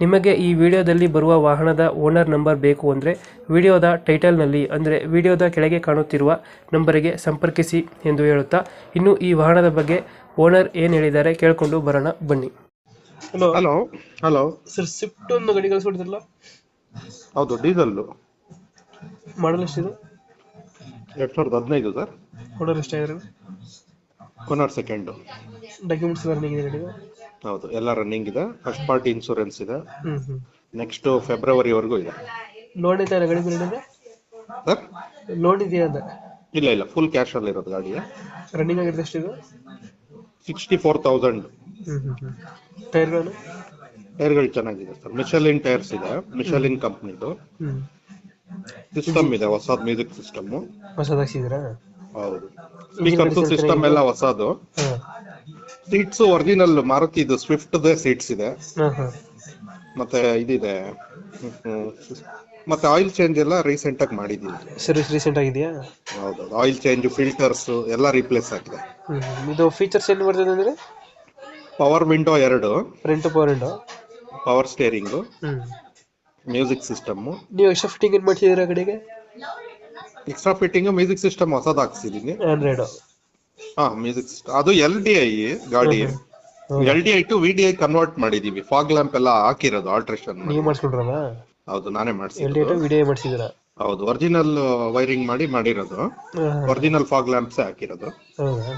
ನಿಮಗೆ ಈ ವಿಡಿಯೋದಲ್ಲಿ ಬರುವ ವಾಹನದ ಓನರ್ ನಂಬರ್ ಬೇಕು ಅಂದರೆ ವಿಡಿಯೋದ ಟೈಟಲ್ನಲ್ಲಿ ಅಂದರೆ ವಿಡಿಯೋದ ಕೆಳಗೆ ಕಾಣುತ್ತಿರುವ ನಂಬರಿಗೆ ಸಂಪರ್ಕಿಸಿ ಎಂದು ಹೇಳುತ್ತಾ ಇನ್ನು ಈ ವಾಹನದ ಬಗ್ಗೆ ಓನರ್ ಏನು ಹೇಳಿದ್ದಾರೆ ಕೇಳಿಕೊಂಡು ಬರೋಣ ಬನ್ನಿ. Hello hello hello sir Swift ಒಂದು ಗಾಡಿ ಕಳಿಸ್ಬಿಡ್ತಿರಲ್ಲ ಹೌದು ಡೀಸೆಲ್ ಮಾಡಲ್ ಎಷ್ಟಿದೆ? ಎರಡು ಸಾವಿರದ ಹದಿನೈದು ಸರ್. ಓನರ್ ಎಷ್ಟಾಗಿದೆ? ಓನರ್ ಸೆಕೆಂಡು ಡಾಕ್ಯುಮೆಂಟ್ಸ್ ರನ್ನಿಂಗ್ ಇದೆ ಗಾಡಿಗೆ ಹೌದು ಎಲ್ಲ ರನ್ನಿಂಗ್ ಇದೆ. ಫಸ್ಟ್ ಪಾರ್ಟಿ ಇನ್ಶೂರೆನ್ಸ್ ಇದೆ. ನೆಕ್ಸ್ಟ್ ಫೆಬ್ರವರಿವರೆಗೂ ಇದೆ. ಲೋನ್ ಇದೆ ಗಾಡಿ ಮೇಲೆ? ಸರ್ ಲೋನ್ ಇದೆಯಾ ಅಂತ? ಇಲ್ಲ ಇಲ್ಲ. ಫುಲ್ ಕ್ಯಾಶ್ ಅಲ್ಲಿ ಇರೋದು ಗಾಡಿ ರನ್ನಿಂಗ್ ಆಗಿರುತ್ತೆ ಇದು ಸಿಕ್ಸ್ಟಿ ಫೋರ್ ತೌಸಂಡ್ ಟೈರ್ಗಳು ಟೈರ್ಗಳು ಚೆನ್ನಾಗಿದೆ ಸರ್ ಮಿಶಲಿನ್ ಟೈರ್ಸ್ ಇದೆ ಮಿಶಲಿನ್ ಕಂಪ್ನಿದು ಸಿಸ್ಟಮ್ ಇದೆ ಹೊಸದ್ ಮ್ಯೂಸಿಕ್ ಸಿಸ್ಟಮ್ ಹೊಸದು ಹಾಕ್ಸಿದ್ದೀರಾ? ಹೌದು. ಸ್ಪೀಕರ್ಸ್ ಸಿಸ್ಟಮ್ ಎಲ್ಲ ಹೊಸದು. ಸೀಟ್ಸ್ ಒರಿಜಿನಲ್ ಮಾರುತಿ ಇದು ಸ್ವಿಫ್ಟ್ ಸೀಟ್ಸ್ ಇದೆ. ಮತ್ತೆ ಇದಿದೆ. ಮತ್ತೆ ಆಯಿಲ್ ಚೇಂಜ್ ಎಲ್ಲ ರೀಸೆಂಟ್ ಆಗಿ ಮಾಡಿದೀವಿ ಸರ್ವಿಸ್ ರೀಸೆಂಟ್ ಆಗಿದೆಯಾ? ಹೌದು ಆಯಿಲ್ ಚೇಂಜ್ ಫಿಲ್ಟರ್ಸ್ ಎಲ್ಲ ರೀಪ್ಲೇಸ್ ಆಗಿದೆ. ಇದು ಫೀಚರ್ಸ್ ಏನು ಬರ್ತದೆ ಅಂದ್ರೆ? ಪವರ್ ವಿಂಡೋ ಎರಡು. Front power window power steering music system ನೀವು ಎಕ್ಸ್ಟ್ರಾ ಫಿಟ್ಟಿಂಗ್ ಏನು ಮಾಡ್ಸಿದ್ದೀರಾ ಕಡೆಗೆ? ಎಕ್ಸ್ಟ್ರಾ ಫಿಟ್ಟಿಂಗ್ ಮ್ಯೂಸಿಕ್ ಸಿಸ್ಟಮ್ ಹೊಸದು ಹಾಕ್ಸಿದೀನಿ ಆಂಡ್ರಾಯ್ಡು ಹಾ ಮ್ಯೂಸಿಕ್. ಅದು ಎಲ್ ಡಿ ಐ ಗಾಡಿ. L D I to V D I convert ಮಾಡಿದೀವಿ. ಫಾಗ್ ಲ್ಯಾಂಪ್ ಎಲ್ಲ ಹಾಕಿರೋದು ಆಲ್ಟ್ರೇಷನ್ ನೀವು ಮಾಡಿಸ್ಕೊಂಡ್ರಲ್ಲ ಹೌದು ನಾನೇ ಎಲ್ ಡಿ ಮಾಡಿಸಿದ್ದೀರಾ? ಹೌದು ಒರಿಜಿನಲ್ ವೈರಿಂಗ್ ಮಾಡಿ ಮಾಡಿರೋದು. ಒರಿಜಿನಲ್ ಫಾಗ್ ಲ್ಯಾಂಪ್ಸ್ ಹಾಕಿರೋದು. ಹೌದಾ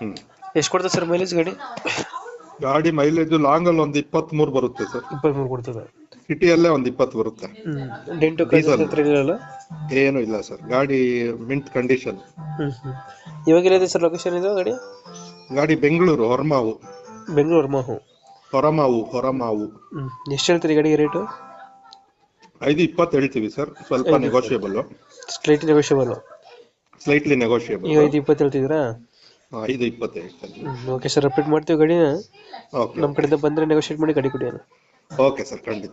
ಹ್ಮ್. ಎಷ್ಟು ಕೊಡ್ತದೆ ಸರ್ ಮೈಲೇಜ್ ಗಾಡಿ? ಗಾಡಿ ಮೈಲೇಜ್ ಲಾಂಗ್ ಅಲ್ಲಿ ಒಂದ್ ಇಪ್ಪತ್ತ್ ಮೂರು ಬರುತ್ತೆ ಸರ್. ಇಪ್ಪತ್ಮೂರು ಕೊಡ್ತದೆ. ಸಿಟಿಯಲ್ಲೇ ಒಂದ್ ಇಪ್ಪತ್ತು ಬರುತ್ತೆ. ಹ್ಮ್. Dent Diesel. ಇರಲ್ಲ ಏನು ಇಲ್ಲ ಸರ್. ಗಾಡಿ ಮಿಂಟ್ ಕಂಡೀಷನ್ ಹ್ಮ್ ಹ್ಮ್. ಇವಾಗ ಎಲ್ಲಿದೆ ಸರ್ ಲೊಕೇಶನ್ ಇದು ಗಾಡಿ? ಗಾಡಿ ಬೆಂಗಳೂರು ಹೊರಮಾವು. ಬೆಂಗಳೂರು ಮಾಹು ಹೊರಮಾವು ಹೊರಮಾವು. ಹ್ಮ್ ಎಷ್ಟು ಹೇಳ್ತೀರಿ ಗಾಡಿಗೆ ರೇಟು ಐದು ಇಪ್ಪತ್ತು ಹೇಳ್ತೀವಿ ಸರ್. ಸ್ವಲ್ಪ negotiable straight negotiable slightly negotiable ಈಗ ಐದು ಇಪ್ಪತ್ತು ಹೇಳ್ತಿದ್ದೀರಾ? ಐದು ಇಪ್ಪತ್ತು ಹೇಳ್ತೀನಿ. ಹ್ಮ್ ಓಕೆ ಸರ್ ಅಪ್ಡೇಟ್ ಮಾಡ್ತೀವಿ ಗಾಡಿನ. ಓಕೆ ನಮ್ಮ ಕಡೆಯಿಂದ ಬಂದರೆ ನೆಗೋಷಿಯೇಟ್ ಮಾಡಿ ಗಾಡಿ ಕೊಡಿ ಅಣ್ಣ. ಓಕೆ ಸರ್ ಖಂಡಿತ.